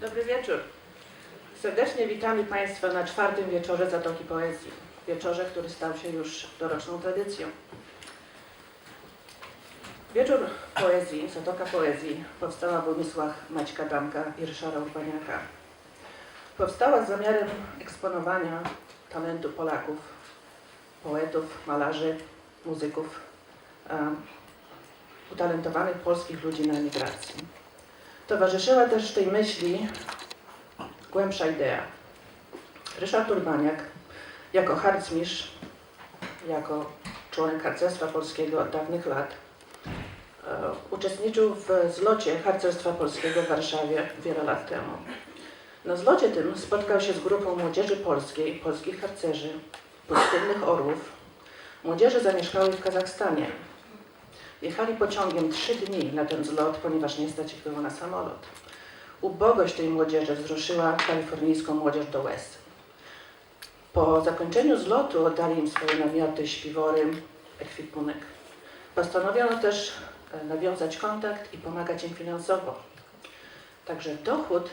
Dobry wieczór. Serdecznie witamy Państwa na czwartym wieczorze Zatoki Poezji. Wieczorze, który stał się już doroczną tradycją. Wieczór poezji, Zatoka Poezji, powstała w umysłach Maćka Damka i Ryszara Urbaniaka. Powstała z zamiarem eksponowania talentu Polaków, poetów, malarzy, muzyków, utalentowanych polskich ludzi na emigracji. Towarzyszyła też tej myśli głębsza idea. Ryszard Urbaniak jako harcmistrz, jako członek harcerstwa polskiego od dawnych lat, e, uczestniczył w zlocie harcerstwa polskiego w Warszawie wiele lat temu. Na zlocie tym spotkał się z grupą młodzieży polskiej, polskich harcerzy, pustynnych orłów, młodzieży zamieszkałej w Kazachstanie. Jechali pociągiem trzy dni na ten zlot, ponieważ nie stać ich było na samolot. Ubogość tej młodzieży wzruszyła kalifornijską młodzież do łez. Po zakończeniu zlotu oddali im swoje namioty, śpiwory, ekwipunek. Postanowiono też e, nawiązać kontakt i pomagać im finansowo. Także dochód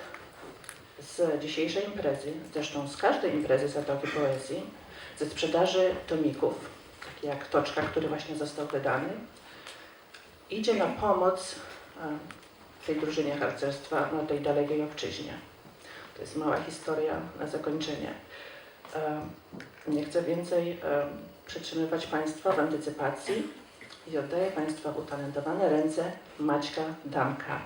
z dzisiejszej imprezy, zresztą z każdej imprezy Zatoki Poezji, ze sprzedaży tomików, takie jak Toczka, który właśnie został wydany, idzie na pomoc e, tej drużynie harcerstwa na tej dalekiej obczyźnie. To jest mała historia na zakończenie. E, Nie chcę więcej e, przytrzymywać Państwa w antycypacji i oddaję Państwa utalentowane ręce Maćka Damka.